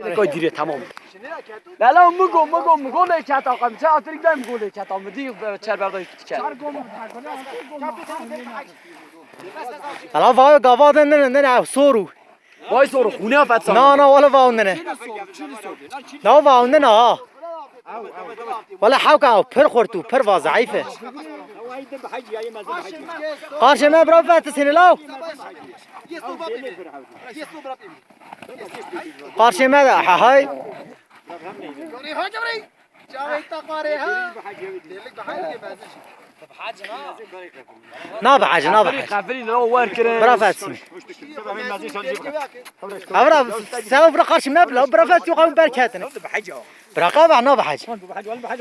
Koy dire tamam. La la mugo mugo mugo le çata kam ça atrik dem mugo le çata mı değil çer berda içer. Hala vay gavadan ne ne ne soru. Vay soru hune afet sana. Na na valla vay ne. Na vay ne na. ولا حوكا بر خورتو بر وا ضعيفه قارش ما برافا تسهل لو قارش ماذا هاي. نابع عجل نابع برافا تسهل برا سوا برا قرش مبلغ برا فات يقوم بركاتنا. برا قابع نوب حاج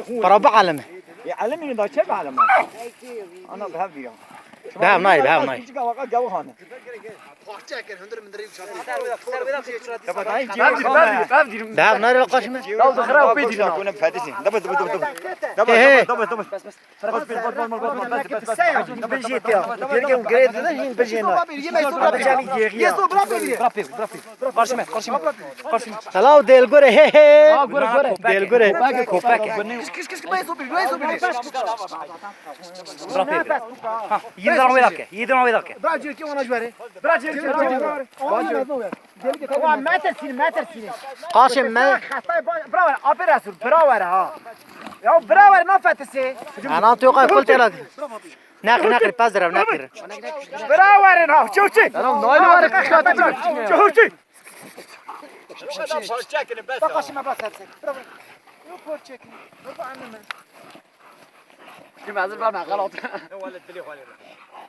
برا بعلمه. إيه، يعلمني ذا شبع علمه أنا بهبي Daha mnai, daha mnai. Kisi ka waka gawa khane. Khwacha ker hundur mindri chati. Daha mnai la qashma. Daha zakhra wa pedi na. Kuna fadisi. Daba daba daba daba. Daba daba daba. Bas bas. Bas bas bas bas bas. Belgiye'de ya. Belgiye Ukrayna'da da şimdi Belgiye'de. Yes, bravo. Bravo, bravo. Karşıma, karşıma. Karşıma. Hello del gore. He he. Gore gore. Del gore. Kopake, kopake. Kis kis kis ben sopi, ben sopi. Bravo. Ha, yine دعوة وياك يدعوة وياك براجل كي وأنا جواري براجل كي وأنا جواري طبعا ما ترسين ما ترسين قاسم ما براور أبي رسول براور ها. يا براور ما فاتسي أنا توقع قلت لك ناقر ناقر بازر ناقر براور ها. شوشي أنا نايل وارك أخلاق شوشي بقاسم أبراس هرسك براور يو كور تشيكني ربع عنا من جماعة زربان غلط.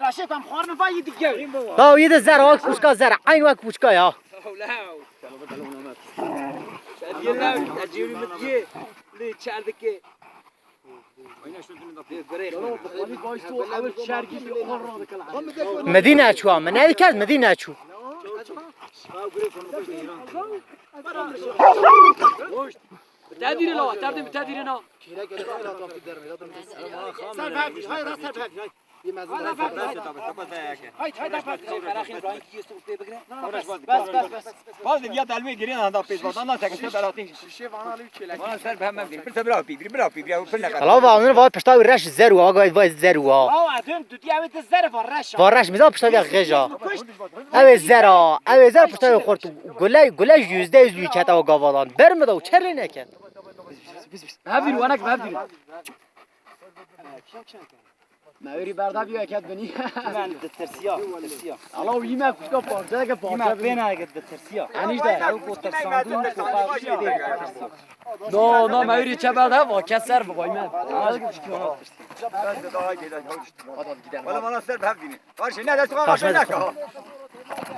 حق واون ولا حق واون کوپک کوپک لا يد زر واك بوشكا زر عين واك بوشكا يا مدينة شو من هذه كانت مدينة شو Tediri la, terdim tediri na. باز بیا دلوی گیرین هندا پیش بود انا تکسه براتی وانا سر بهم مبدی پر برا پی برا پی برا پر نکر الله واون واي بشتا رش زر واغ واي زر وا وارش ميزا بشتا غجا او زر او زر بشتا خورت گله گله yüzde yüz büyük hata o gavadan bermedi o çerli ne ken Mevdiri vanak mevdiri. Mevdiri berda bir eket beni. من ترسيا ترسيا Allah o yemek kuşka parça ke parça. بين هاي ترسيا Enişte. او ترساندون No no mevdiri çeberde va keser bu koyma. ولا وانا سر بهم دینی باشه نه دست Karşıma نکه